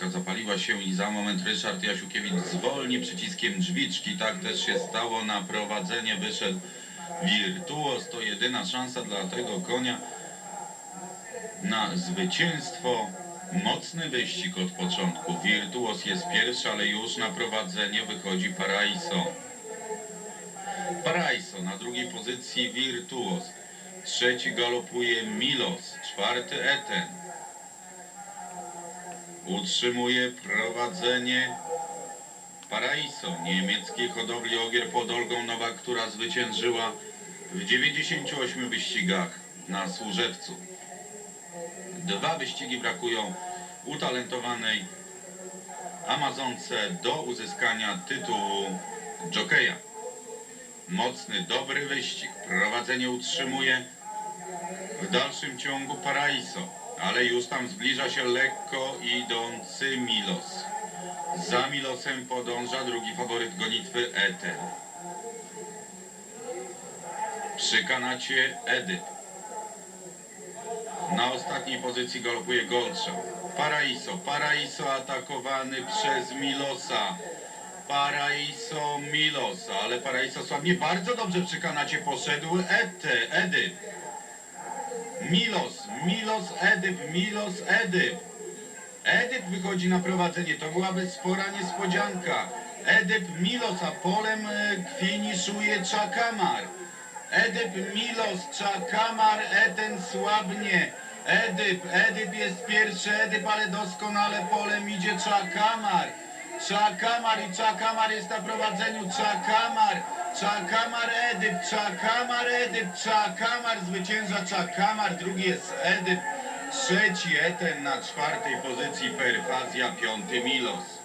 Lampka zapaliła się i za moment Ryszard Jasiukiewicz zwolni przyciskiem drzwiczki. Tak też się stało. Na prowadzenie wyszedł Wirtuos. To jedyna szansa dla tego konia na zwycięstwo. Mocny wyścig od początku. Wirtuos jest pierwszy, ale już na prowadzenie wychodzi Paraiso. Paraiso na drugiej pozycji Virtuos. Trzeci galopuje Milos. Czwarty Eten. Utrzymuje prowadzenie Paraiso. Niemieckiej hodowli Ogier pod Olgą Nowak, która zwyciężyła w 98 wyścigach na Służewcu. Dwa wyścigi brakują utalentowanej Amazonce do uzyskania tytułu jokeja. Mocny, dobry wyścig. Prowadzenie utrzymuje w dalszym ciągu Paraiso, ale już tam zbliża się lekko idący Milos. Za Milosem podąża drugi faworyt gonitwy Eten. Przy kanacie Edyp. Na ostatniej pozycji galopuje Goldsza. Paraiso, Paraiso atakowany przez Milosa. Paraiso Milosa, ale Paraiso słabnie bardzo dobrze przy kanacie poszedł Ete, Edyp. Milos, Milos, Edyp, Milos, Edyp. Edyp wychodzi na prowadzenie, to byłaby spora niespodzianka. Edyp Milos, a polem e, finiszuje Czakamar. Edyp Milos, Czakamar, Eten słabnie. Edyp, Edyp jest pierwszy, Edyp, ale doskonale polem idzie Czakamar. Czakamar i Czakamar jest na prowadzeniu, Czakamar, Czakamar, Edyp, Czakamar, Edyp, Czakamar, zwycięża Czakamar, drugi jest Edyp, trzeci Eten na czwartej pozycji, Perfazja, piąty Milos.